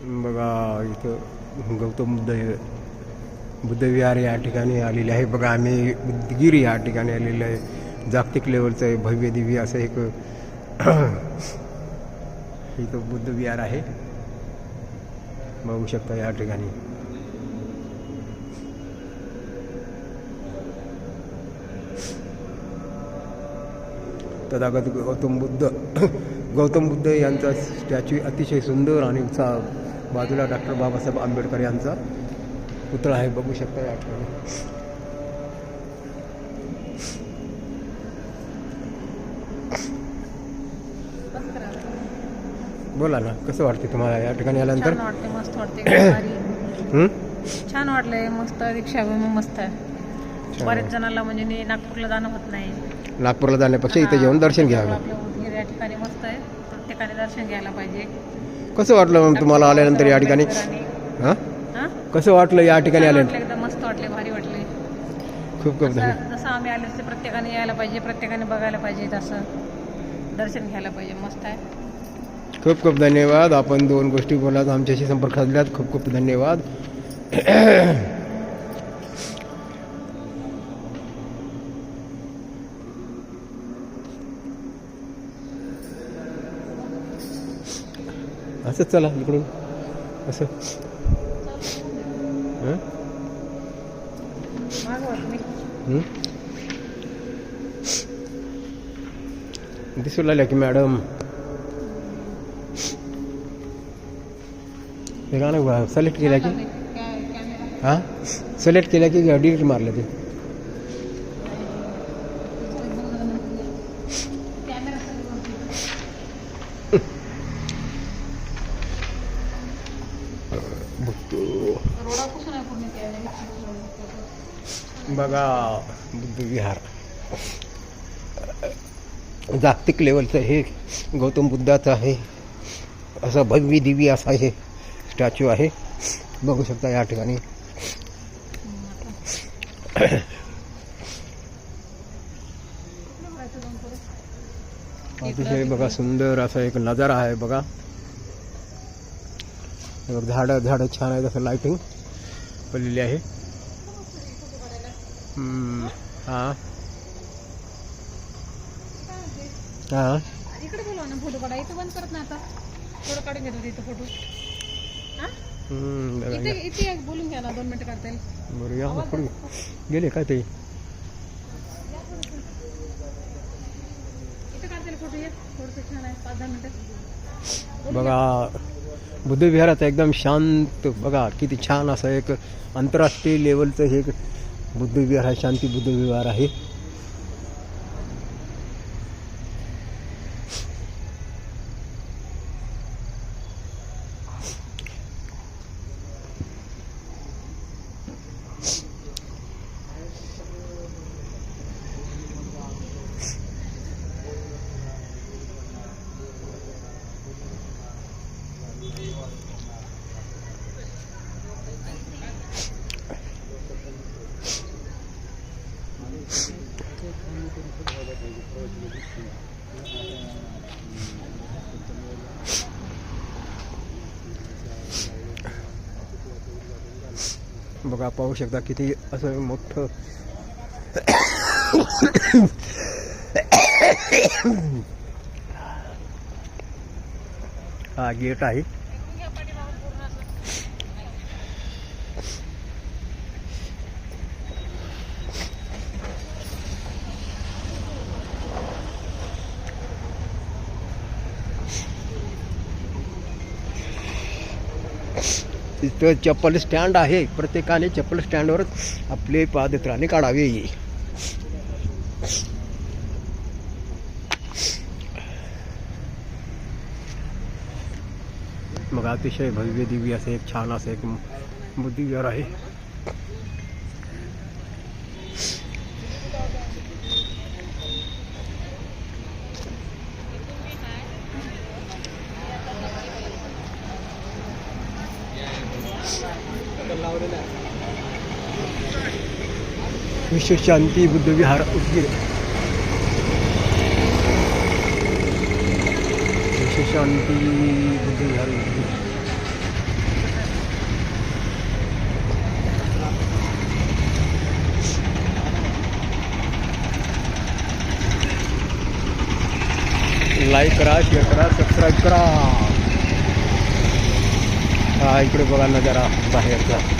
बघा इथं गौतम बुद्ध बुद्धविहार या ठिकाणी आलेले आहे. बघा आम्ही बुद्धगिरी या ठिकाणी आलेलं आहे. जागतिक लेवलचं आहे भव्य दिव्य असं एक इथं बुद्धविहार आहे. बघू शकता या ठिकाणी. तथागत गौतम बुद्ध गौतम बुद्ध यांचा स्टॅच्यू अतिशय सुंदर आणि उत्साह बाजूला डॉक्टर बाबासाहेब आंबेडकर यांचा पुतळा आहे बघू शकता या ठिकाणी. बोला ना कसं वाटते तुम्हाला या ठिकाणी आल्यानंतर? मस्त वाटते. हं? छान वाटलंय मस्त दीक्षाभूमी मस्त आहे. बरेच जणांना म्हणजे नागपूरला जाणं होत नाही. नागपूरला जाण्यापेक्षा इथे येऊन दर्शन घ्यावं या ठिकाणी मस्त आहे. प्रत्येकाने दर्शन घ्यायला पाहिजे. कसं वाटलं मग तुम्हाला आल्यानंतर या ठिकाणी? हां? हा? कसं वाटलं या ठिकाणी आल्यानंतर? एकदम मस्त वाटले भारी वाटले. खूप खूप धन्यवाद. जसं जसं आम्ही आलो ते प्रत्येकाने यायला पाहिजे प्रत्येकाने बघायला पाहिजे तसं दर्शन घ्यायला पाहिजे मस्त आहे. खूप खूप धन्यवाद. आपण दोन गोष्टी बोलात आमच्याशी संपर्क साधल्यात. खूप खूप धन्यवाद. असं चला इकडून असं हं? मागवत मी हं? दिसू लागल्या की मॅडम। हे गाणं सिलेक्ट केलं की हाँ? सिलेक्ट केलं की डिलीट मारलं ते कॅमेरा बघा बुद्ध विहार जागतिक लेवलचं हे गौतम बुद्धाचं आहे. असं भव्य दिव्य असा हे स्टॅच्यू आहे. बघू शकता या ठिकाणी. अतिशय बघा सुंदर असा एक नजारा आहे बघा. बघ झाडं झाडं छान आहे जसं लाइटिंग पडलेली आहे हम्म, हाँ। हाँ। इकडे बोलवा ना फ़ोटो काढा. इथं बंद करत ना आता. फ़ोटो काढून घेतो इथं फ़ोटो हा? हम्म, बघा, इथे इथे बोलून घ्या ना दोन मिनिटं काढता येईल. बरं या ना गेले काय ते? इथं काढता येईल फ़ोटो एक थोडंसं छान आहे पाच दहा मिनिटं. बघा. बुद्धविहाराचं एकदम शांत. बघा किती छान असं एक आंतरराष्ट्रीय लेवलचं हे एक बुद्धविहार आहे शांती बुद्धविहार आहे. बघा पाहू शकता किती असं मोठं हा गेट आहे. तिथं चप्पल स्टँड आहे. प्रत्येकाने चप्पल स्टँडवर आपले पादत्राणे काढावे. मग अतिशय भव्य दिव्य असं एक छान असं एक दिव्यावर आहे. विश्व शांति, बुद्ध विहार उदगीर विश्व शांति, बुद्ध विहार उदगीर लाईक करा शेअर करा सबस्क्राईब करा। हा, इकडे बघा नज़ारा बाहेरचा.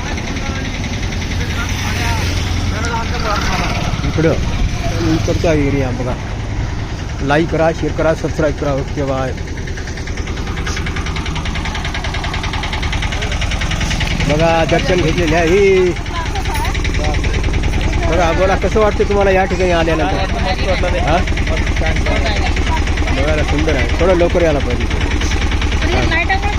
इकडं इकडचा एरिया बघा लाईक करा शेअर करा सबस्क्राईब करा ओके बाय बघा दर्शन घेतलेले आहे बघा बोला कसं वाटतं तुम्हाला या ठिकाणी आल्यानंतर हा बघायला सुंदर आहे थोडं लवकर यायला पाहिजे लाईटामुळे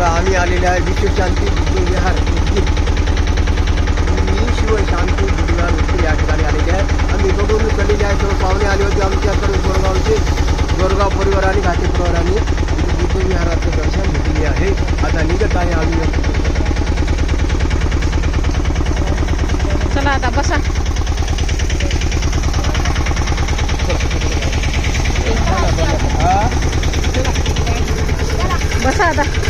ಅವರ ಆನಿ ಹಾಲಿನ ವಿಶ್ವ ಶಾಂತಿ ವಿಶ್ವ ವಿಹಾರ विश्व विहार उत्सव या ठिकाणी आलेली आहे आम्ही बघून जाए तो पाने आए होते आमच्या गोरगाव से। गोरगाव परिवार आणि घाटी परिवारांनी विश्वविहाराचं दर्शन घेतलेले आहे आता निगत आहे आम्ही चला आता बसा। बसा आता।